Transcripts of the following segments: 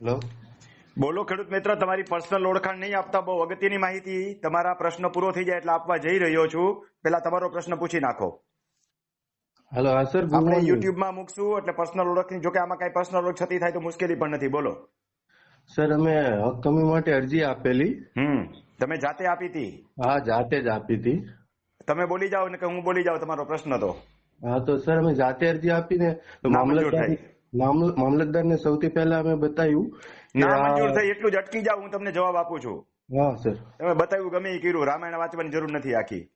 Hello બોલો ખેડૂત મિત્ર તમારી પર્સનલ ઓળખાણ નહીં આપતા બહુ અગત્યની માહિતી તમારા પ્રશ્ન પૂરો થઈ જાય એટલે આપવા જઈ રહ્યો છું. પેલા તમારો પ્રશ્ન પૂછી નાખો. હેલો હા સર આપણે યુટ્યુબમાં મૂકશું એટલે પર્સનલ ઓળખની જોકે આમાં કઈ પર્સનલ ઓળખ છતી થાય તો મુશ્કેલી પણ નથી. બોલો. સર અમે હકમી માટે અરજી આપેલી. હમ તમે જાતે આપી હતી હા જાતે જ આપી હતી તમે બોલી જાઓ ને કે હું બોલી જાઉં તમારો પ્રશ્ન તો. હા તો સર અમે જાતે અરજી આપીને મામલતદાર મામલતદારને સૌથી પહેલા અમે બતાવ્યું ના મંજૂર થઈ એટલું જ અટકી જાવ હું તમને જવાબ આપું છું. હા સર. તમે બતાવ્યું ગમે એ કર્યું રામાયણ વાંચવાની જરૂર નથી આખી.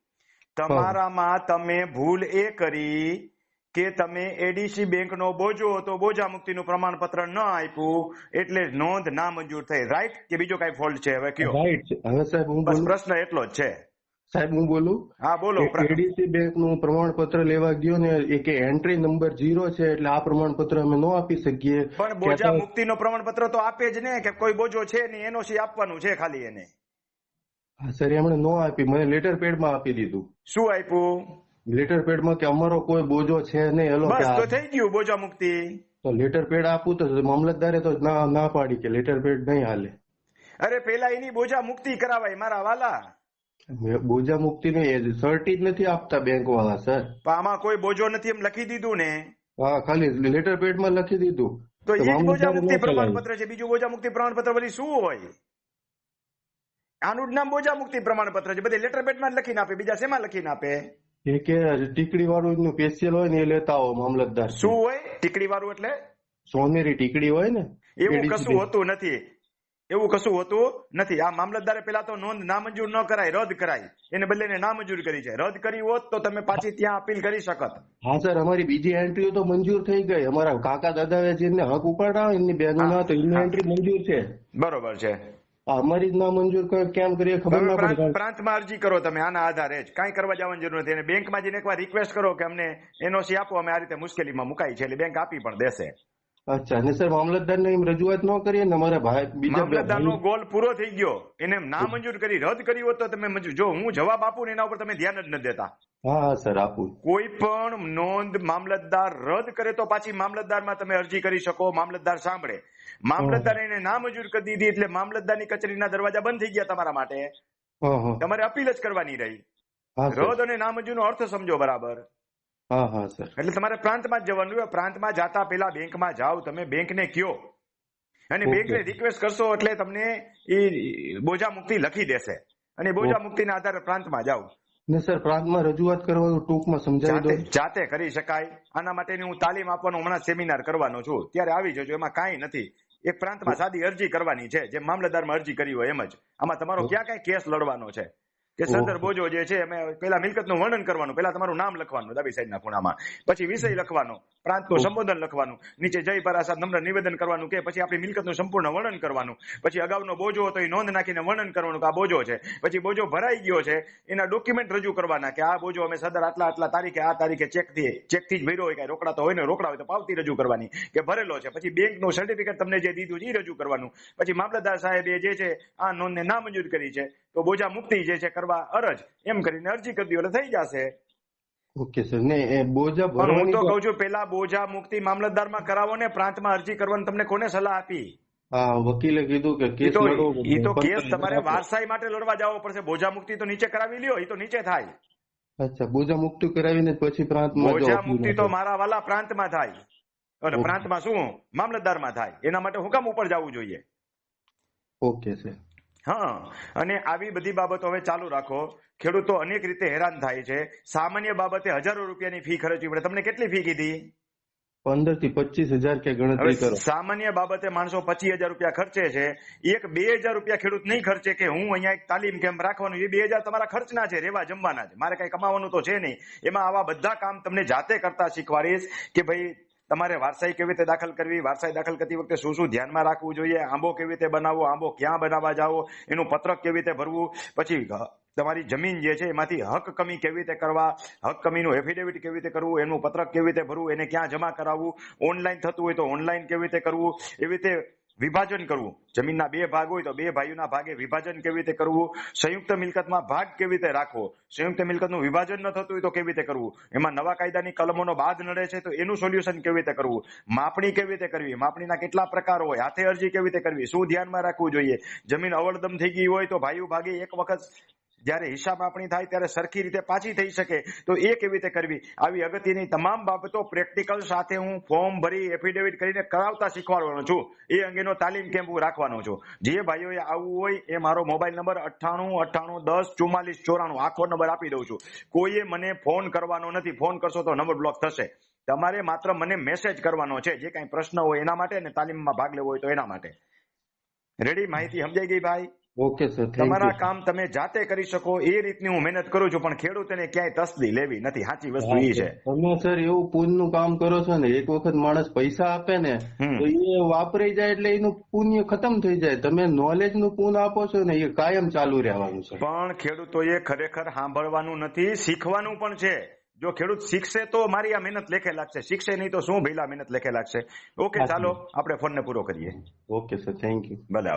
તમારામાં તમે ભૂલ એ કરી કે તમે એડીસી બેંકનો બોજો હતો બોજા મુક્તિનું પ્રમાણપત્ર ન આપ્યું એટલે નોંધ ના મંજૂર થઈ. રાઈટ કે બીજો કઈ ફોલ્ટ છે? હવે કયો? રાઈટ છે. હવે સાહેબ હું પ્રશ્ન એટલો જ છે. સાહેબ હું બોલું? હા બોલો એડીસી બેંકનું પ્રમાણપત્ર લેવા ગયો ને એ કે એન્ટ્રી નંબર જીરો છે એટલે આ પ્રમાણપત્ર અમે ન આપી શકીએ. પણ બોજા મુક્તિનો પ્રમાણપત્ર તો આપે જ ને કે કોઈ બોજો છે નહીં એનઓસી આપવાનું છે ખાલી એને. હા, સર એમણે નો આપી. મને લેટર પેડમાં આપી દીધું. શું આપ્યું? લેટર પેડમાં કે અમારો કોઈ બોજો છે નહીં એલો બસ તો થઈ ગયું બોજા મુક્તિ. તો લેટર પેડ આપું તો મામલતદારે તો ના ના પાડી કે લેટર પેડ નહીં હાલે. અરે પેલા એની બોજા મુક્તિ કરાવાય મારા વાલા. બોજા મુક્તિ નું સર્ટી જ નથી આપતા બેંક વાળા સર આમાં કોઈ બોજો નથી એમ લખી દીધું ને? હા ખાલી લેટર પેડમાં લખી દીધું. તો એ બોજા મુક્તિ પ્રમાણપત્ર છે. બીજું બોજા મુક્તિ પ્રમાણપત્ર વળી શું હોય? આનું નામ બોજા મુક્તિ પ્રમાણપત્ર છે. બધી લેટર પેડમાં લખીને આપે બીજા શેમાં લખીને આપે? એ કે ટીકડી વાળું નું સ્પેશિયલ હોય ને એ લેતા આવો મામલતદાર શું હોય? ટીકડી વાળું એટલે? સોનેરી ટીકડી હોય ને એવું કશું હોતું નથી. એવું કશું હોતું નથી. આ મામલતદારે પેલા તો નોંધ નામંજૂર ન કરાય રદ કરાય. એને બદલે એને નામંજૂર કરી છે. રદ કરી હોત તો તમે પાછી ત્યાં અપીલ કરી શકત. હા સર અમારી બીજી એન્ટ્રીઓ તો મંજૂર થઈ ગઈ. અમારા કાકા દાદાએ જેને હક ઉપાડા એમની બહેનો તો એમની એન્ટ્રી મંજૂર છે. બરોબર છે. આ અમારી જ ના મંજૂર ક- કેમ કરીએ ખબર ના પ્રાંત- પડે પ્રાંતમાં અરજી કરો તમે આના આધારે જ. કાંઈ કરવા જવાની જરૂર નથી. અને બેંકમાં જઈને એકવાર રિક્વેસ્ટ કરો કે અમને એનઓસી આપો અમે આ રીતે મુશ્કેલીમાં મુકાઈ છે. એટલે બેંક આપી પણ દેશે. અચ્છા અને સર મામલતદાર ને એમ રજૂઆત ન કરીએ ને અમારા ભાઈ બીજા મામલતદારનો ગોલ પૂરો થઈ ગયો. એને ના મંજૂર કરી રદ કરી હોત તો તમે મંજૂર જો હું જવાબ આપું ને એના ઉપર તમે ધ્યાન જ ન દેતા. હા સર આપું. કોઈ પણ નોંધ મામલતદાર રદ કરે તો પાછી મામલતદારમાં તમે અરજી કરી શકો મામલતદાર સાંભળે. મામલતદાર એને નામંજૂર કરી દીધી એટલે મામલતદારની કચેરીના દરવાજા બંધ થઈ ગયા તમારા માટે. તમારે અપીલ જ કરવાની રહી. રદ અને નામંજૂરનો અર્થ સમજો બરાબર. હા હા સર. એટલે તમારે પ્રાંતમાં જ જવાનું હોય. પ્રાંતમાં જાતા પેલા બેંકમાં જાઓ તમે બેંકને કયો. અને બેંકને રિક્વેસ્ટ કરશો એટલે તમને એ બોજા મુક્તિ લખી દેશે. અને બોજા મુક્તિના આધારે પ્રાંતમાં જાઓ. ને સર પ્રાંતમાં રજૂઆત કરવાનું ટૂંકમાં સમજાવી દો. જાતે કરી શકાય. આના માટેની હું તાલીમ આપવાનો હમણાં સેમિનાર કરવાનો છું. ત્યારે આવી જજો એમાં કાંઈ નથી. એક પ્રાંતમાં સાદી અરજી કરવાની છે જેમ મામલતદારમાં અરજી કરી હોય એમ જ. આમાં તમારો ક્યાં કઈ કેસ લડવાનો છે? કે સદર બોજો જે છે અમે પેલા મિલકતનું વર્ણન કરવાનું પેલા તમારું નામ લખવાનું ડાબી સાઈડના ખૂણામાં. પછી વિષય લખવાનો પ્રાંતનું સંબોધન લખવાનું નીચે જય પરાસાદ નમ્ર નિવેદન કરવાનું કે પછી આપણી મિલકતનું સંપૂર્ણ વર્ણન કરવાનું. પછી અગાઉનો બોજો હતો એ નોંધ નાખીને વર્ણન કરવાનું કે આ બોજો છે. પછી બોજો ભરાઈ ગયો છે એના ડોક્યુમેન્ટ રજૂ કરવાના કે આ બોજો અમે સદર આટલા આટલા તારીખે આ તારીખે ચેકથી ચેકથી જ ભર્યો હોય કે રોકડા તો હોય ને રોકડા હોય તો પાવતી રજૂ કરવાની કે ભરેલો છે. પછી બેંકનું સર્ટિફિકેટ તમને જે દીધું છે એ રજૂ કરવાનું. પછી મામલતદાર સાહેબે જે છે આ નોંધને નામંજૂર કરી છે. તો બોજા મુક્તિ જે છે કરવા અરજ. એમ કરીને અરજી કરી દો એટલે થઈ જશે. Okay sir. ને એ બોજા ભરવાની હું તો કહું છું પેલા બોજા મુક્તિ મામલતદારમાં કરાવો ને પ્રાંતમાં અરજી કરવાની તમને કોને સલાહ આપી? હા વકીલે કીધું કે કેસ તો લડો ઈ તો કેસ તમારે વારસાઈ માટે લડવા જવો પડશે. બોજા મુક્તિ તો નીચે કરાવી લ્યો એ તો નીચે થાય. અચ્છા બોજા મુક્તિ કરાવીને પછી પ્રાંતમાં બોજા મુક્તિ તો મારા વાલા પ્રાંતમાં થાય. અને. પ્રાંતમાં શું? મામલતદારમાં થાય. એના માટે હુકમ ઉપર જવું જોઈએ. Okay sir. હા. અને આવી બધી બાબતો હવે ચાલુ રાખો. ખેડૂતો અનેક રીતે હેરાન થાય છે. સામાન્ય બાબતે હજારો રૂપિયાની ફી ખર્ચવી પડે. તમને કેટલી ફી કીધી? પંદરથી પચીસ હજાર કે ગણતરી કરો. સામાન્ય બાબતે માણસો પચીસ હજાર રૂપિયા ખર્ચે છે. એક બે હજાર રૂપિયા ખેડૂત નહીં ખર્ચે કે હું અહીંયા એક તાલીમ કેમ્પ રાખવાનું. એ બે હજાર તમારા ખર્ચના છે રેવા જમવાના છે. મારે કઈ કમાવાનું તો છે નહીં. એમાં આવા બધા કામ તમને જાતે કરતા શીખવાડીશ કે ભાઈ તમારે વારસાઈ કેવી રીતે દાખલ કરવી, વારસાઈ દાખલ કરતી વખતે શું શું ધ્યાનમાં રાખવું જોઈએ, આંબો કેવી રીતે બનાવવો, આંબો ક્યાં બનાવવા જાવો, એનું પત્રક કેવી રીતે ભરવું, પછી તમારી જમીન જે છે એમાંથી હક કમી કેવી રીતે કરવા, હક કમીનું એફિડેવિટ કેવી રીતે કરવું, એનું પત્રક કેવી રીતે ભરવું, એને ક્યાં જમા કરાવવું ઓનલાઈન થતું હોય તો ઓનલાઈન કેવી રીતે કરવું, એવી રીતે વિભાજન કરવું. જમીનના બે ભાગ હોય તો બે ભાઈઓના ભાગે વિભાજન કેવી રીતે કરવું? સંયુક્ત મિલકતમાં ભાગ કેવી રીતે રાખવો? સંયુક્ત મિલકતનું વિભાજન ન થતું હોય તો કેવી રીતે કરવું? એમાં નવા કાયદાની કલમોનો બાદ નડે છે તો એનું સોલ્યુશન કેવી રીતે કરવું? માપણી કેવી રીતે કરવી? માપણીના કેટલા પ્રકારો હોય? હાથે અરજી કેવી રીતે કરવી? શું ધ્યાનમાં રાખવું જોઈએ? જમીન અવળદમ થઈ ગઈ હોય તો ભાઈઓ ભાગે એક વખત જ્યારે હિસાબ આપણી થાય ત્યારે સરખી રીતે પાછી થઈ શકે, તો એ કેવી રીતે કરવી? આવી અગત્યની તમામ બાબતો પ્રેક્ટિકલ સાથે હું ફોર્મ ભરી એફિડેવિટ કરીને કરાવતા શીખવાડવાનો છું. એ અંગેનો તાલીમ કેમ્પ હું રાખવાનો છું. જે ભાઈઓએ આવવું હોય એ મારો મોબાઈલ નંબર અઠ્ઠાણું અઠ્ઠાણું, દસ, ચુમ્માલીસ, ચોરાણું આખો નંબર આપી દઉં છું. કોઈએ મને ફોન કરવાનો નથી. ફોન કરશો તો નંબર બ્લોક થશે. તમારે માત્ર મને મેસેજ કરવાનો છે. જે કાંઈ પ્રશ્ન હોય એના માટે ને તાલીમમાં ભાગ લેવો હોય તો એના માટે. રેડી માહિતી સમજાઈ ગઈ ભાઈ? ઓકે સર તમારા કામ તમે જાતે કરી શકો એ રીતની હું મહેનત કરું છું પણ ખેડૂતને ક્યાંય તસદી લેવી નથી. સાચી વસ્તુ એ છે. તમે સર એવું પુણ્યનું કામ કરો છો ને એક વખત માણસ પૈસા આપે ને તો એ વાપરી જાય એટલે એનું પુણ્ય ખતમ થઈ જાય. તમે નોલેજનું પુન આપો છો ને એ કાયમ ચાલુ રહેવાનું છે. પણ ખેડૂતોએ ખરેખર સાંભળવાનું નથી શીખવાનું પણ છે. જો ખેડૂત શીખશે તો મારી આ મહેનત લેખે લાગશે. શીખશે નહીં તો શું ભઈલા મહેનત લેખે લાગશે? ઓકે ચાલો આપણે ફોનને પૂરો કરીએ. ઓકે સર થેન્ક યુ ભલે